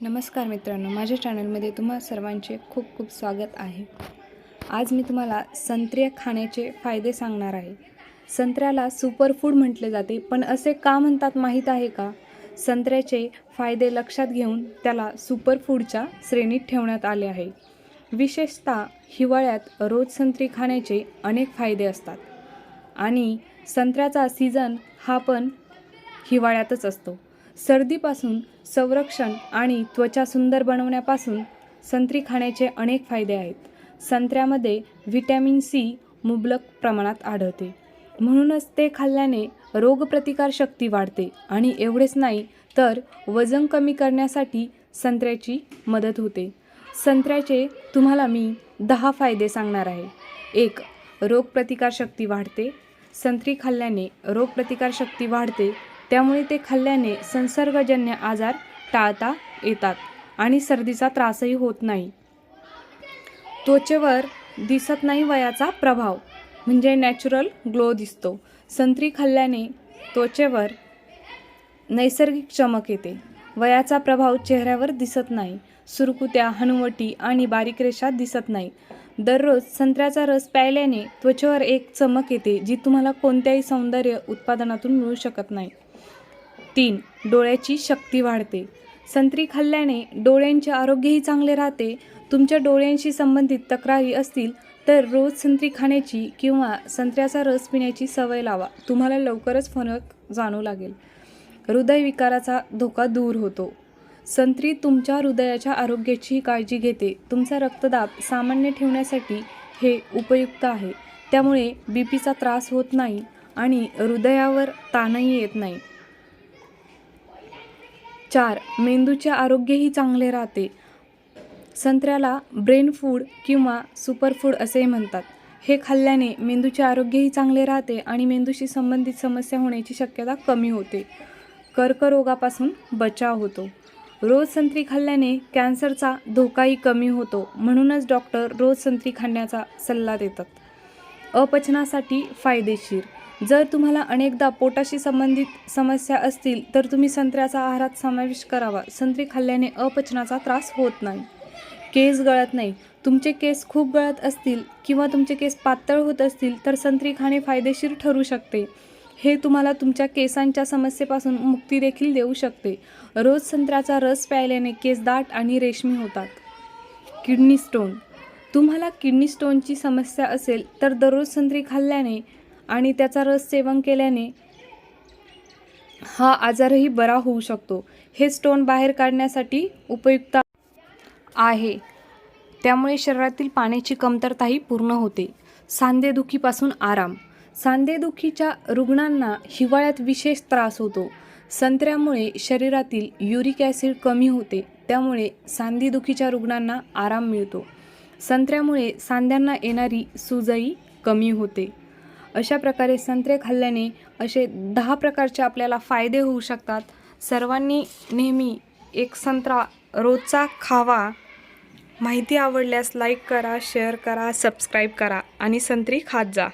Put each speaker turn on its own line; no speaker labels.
नमस्कार मित्रांनो माझ्या चॅनलमध्ये तुम्हा सर्वांचे खूप खूप स्वागत आहे. आज मी तुम्हाला संत्रे खाण्याचे फायदे सांगणार आहे. संत्र्याला सुपरफूड म्हटले जाते पण असे का म्हणतात माहीत आहे का? संत्र्याचे फायदे लक्षात घेऊन त्याला सुपरफूडच्या श्रेणीत ठेवण्यात आले आहे. विशेषतः हिवाळ्यात रोज संत्री खाण्याचे अनेक फायदे असतात. आणि संत्र्याचा सीझन हा पण हिवाळ्यातच असतो. सर्दीपासून संरक्षण आणि त्वचा सुंदर बनवण्यापासून संत्री खाण्याचे अनेक फायदे आहेत. संत्र्यामध्ये व्हिटॅमिन सी मुबलक प्रमाणात आढळते. म्हणूनच ते खाल्ल्याने रोगप्रतिकारशक्ती वाढते आणि एवढेच नाही तर वजन कमी करण्यासाठी संत्र्याची मदत होते. संत्र्याचे तुम्हाला मी दहा फायदे सांगणार आहे. एक रोगप्रतिकारशक्ती वाढते. संत्री खाल्ल्याने रोगप्रतिकारशक्ती वाढते. त्यामुळे ते खाल्ल्याने संसर्गजन्य आजार टाळता येतात आणि सर्दीचा त्रासही होत नाही. त्वचेवर दिसत नाही वयाचा प्रभाव म्हणजे नॅचरल ग्लो दिसतो. संत्री खाल्ल्याने त्वचेवर नैसर्गिक चमक येते. वयाचा प्रभाव चेहऱ्यावर दिसत नाही. सुरकुत्या हनुवटी आणि बारीक रेषा दिसत नाही. दररोज संत्र्याचा रस प्यायल्याने त्वचेवर एक चमक येते जी तुम्हाला कोणत्याही सौंदर्य उत्पादनातून मिळू शकत नाही. तीन डोळ्याची शक्ती वाढते. संत्री खाल्ल्याने डोळ्यांचे आरोग्यही चांगले राहते. तुमच्या डोळ्यांशी संबंधित तक्रारी असतील तर रोज संत्री खाण्याची किंवा संत्र्याचा रस पिण्याची सवय लावा. तुम्हाला लवकरच फरक जाणू लागेल. हृदयविकाराचा धोका दूर होतो. संत्री तुमच्या हृदयाच्या आरोग्याची काळजी घेते. तुमचा रक्तदाब सामान्य ठेवण्यासाठी हे उपयुक्त आहे. त्यामुळे बी पीचा त्रास होत नाही आणि हृदयावर ताणही येत नाही. चार मेंदूचे आरोग्यही चांगले राहते. संत्र्याला ब्रेन फूड किंवा सुपरफूड असेही म्हणतात. हे खाल्ल्याने मेंदूचे आरोग्यही चांगले राहते आणि मेंदूशी संबंधित समस्या होण्याची शक्यता कमी होते. कर्करोगापासून बचाव होतो. रोज संत्री खाल्ल्याने कॅन्सरचा धोकाही कमी होतो म्हणूनच डॉक्टर रोज संत्री खाण्याचा सल्ला देतात. अपचनासाठी फायदेशीर. जर तुम्हाला अनेकदा पोटाशी संबंधित समस्या असतील तर तुम्ही संत्र्याचा आहारात समावेश करावा. संत्री खाल्ल्याने अपचनाचा त्रास होत नाही. केस गळत नाही. तुमचे केस खूप गळत असतील किंवा तुमचे केस पातळ होत असतील तर संत्री खाणे फायदेशीर ठरू शकते. हे तुम्हाला तुमच्या केसांच्या समस्येपासून मुक्ती देखील देऊ शकते. रोज संत्र्याचा रस प्यायल्याने केस दाट आणि रेशमी होतात. Kidney stone. तुम्हाला किडनी स्टोनची समस्या असेल तर दररोज संत्री खाल्ल्याने आणि त्याचा रस सेवन केल्याने हा आजारही बरा होऊ शकतो. हे स्टोन बाहेर काढण्यासाठी उपयुक्त आहे. त्यामुळे शरीरातील पाण्याची कमतरताही पूर्ण होते. सांधेदुखीपासून आराम. सांधेदुखीच्या रुग्णांना हिवाळ्यात विशेष त्रास होतो. संत्र्यामुळे शरीरातील युरिक ॲसिड कमी होते. त्यामुळे सांधेदुखीच्या रुग्णांना आराम मिळतो. संत्र्यामुळे सांध्यांना येणारी सुजाई कमी होते. अशा प्रकारे संत्रे खाल्ल्याने असे दहा प्रकारचे आपल्याला फायदे होऊ शकतात. सर्वांनी नेहमी एक संत्रा रोजचा खावा. माहिती आवडल्यास लाईक करा शेअर करा सबस्क्राईब करा आणि संत्री खात जा.